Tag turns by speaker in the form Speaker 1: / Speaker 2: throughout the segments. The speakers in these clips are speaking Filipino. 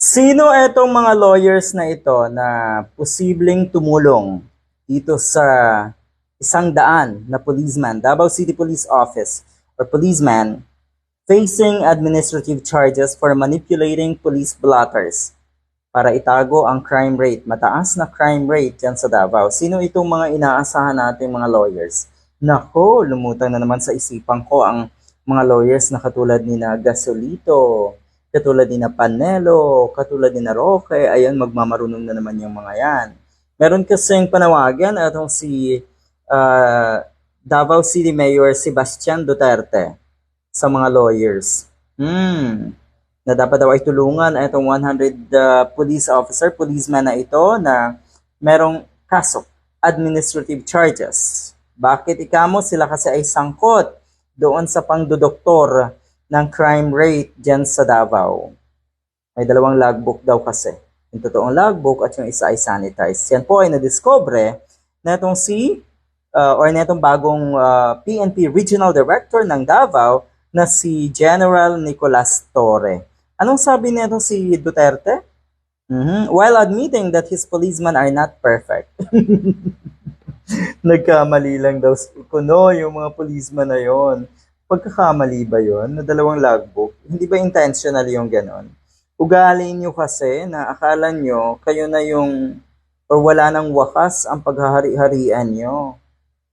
Speaker 1: Sino itong mga lawyers na ito na posibleng tumulong dito sa isang daan na policeman, Davao City Police Office or policeman facing administrative charges for manipulating police blotters para itago ang crime rate, mataas na crime rate dyan sa Davao. Sino itong mga inaasahan nating mga lawyers? Nako, lumutang na naman sa isipan ko ang mga lawyers na katulad ni na Gasolito, katulad ni na Panelo, katulad ni na Roque, ayan, magmamarunong na naman yung mga yan. Meron kasing panawagan atong si ah, Davao City Mayor Sebastian Duterte sa mga lawyers. Hmm, na dapat daw ay tulungan itong 100 uh, police officer, policeman na ito na merong kaso, administrative charges. Bakit ikamo sila kasi ay sangkot doon sa pangdodoktor ng crime rate dyan sa Davao. May dalawang logbook daw kasi. Yung totoong logbook at yung isa ay sanitized. Yan po ay nadiscover na itong si uh, or na itong bagong uh, PNP Regional Director ng Davao na si General Nicolas Torre. Anong sabi nito si Duterte? Mhm. While admitting that his policemen are not perfect. Nagkamali lang daw Kuno, yung mga policeman na yon. Pagkakamali ba yon na dalawang logbook? Hindi ba intentional yung ganon? Ugali nyo kasi na akala nyo kayo na yung or wala nang wakas ang paghahari-harian nyo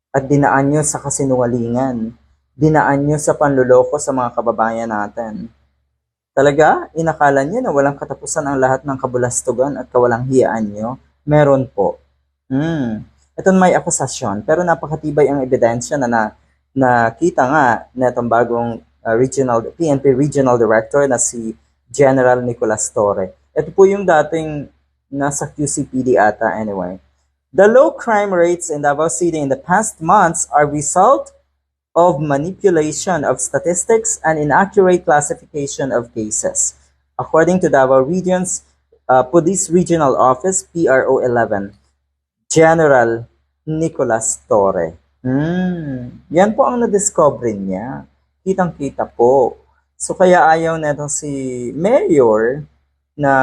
Speaker 1: at dinaan nyo sa kasinungalingan. Dinaan nyo sa panluloko sa mga kababayan natin. Talaga, inakala nyo na walang katapusan ang lahat ng kabulastugan at kawalang hiyaan nyo? Meron po. Hmm. Ito may akusasyon, pero napakatibay ang ebidensya na, na nakita nga na bagong uh, regional, PNP Regional Director na si General Nicolas Torre. Ito po yung dating nasa QCPD ata anyway. The low crime rates in Davao City in the past months are result of manipulation of statistics and inaccurate classification of cases. According to Davao Region's uh, Police Regional Office, PRO 11, General Nicolas Torre. Hmm, yan po ang na-discover niya. Kitang-kita po. So kaya ayaw na si Mayor na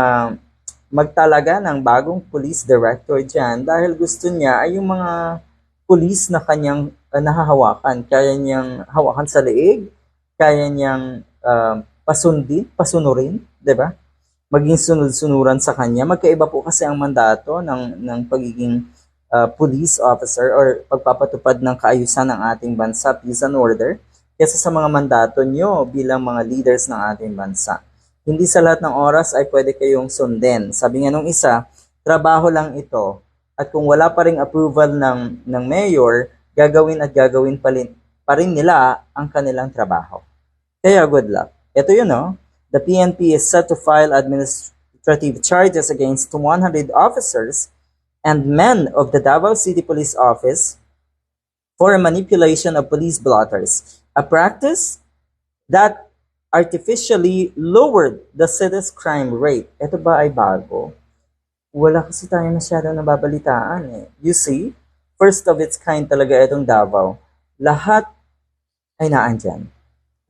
Speaker 1: magtalaga ng bagong police director dyan dahil gusto niya ay yung mga police na kanyang uh, nahahawakan. Kaya niyang hawakan sa leeg, kaya niyang uh, pasundin, pasunurin, di ba? Maging sunod-sunuran sa kanya. Magkaiba po kasi ang mandato ng, ng pagiging uh, police officer or pagpapatupad ng kaayusan ng ating bansa, peace and order, kesa sa mga mandato nyo bilang mga leaders ng ating bansa. Hindi sa lahat ng oras ay pwede kayong sundin. Sabi nga nung isa, trabaho lang ito. At kung wala pa ring approval ng, ng mayor, gagawin at gagawin pa rin, pa rin nila ang kanilang trabaho. Kaya good luck. Ito yun, no? The PNP is set to file administrative charges against 100 officers and men of the Davao City Police Office for manipulation of police blotters, a practice that artificially lowered the city's crime rate. Ito ba ay bago? Wala kasi tayo masyadong nababalitaan eh. You see, first of its kind talaga itong Davao. Lahat ay naandyan.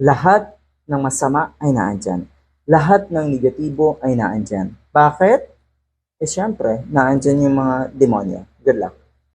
Speaker 1: Lahat ng masama ay naandyan. Lahat ng negatibo ay naandyan. Bakit? Eh syempre, naandyan yung mga demonyo. Good luck.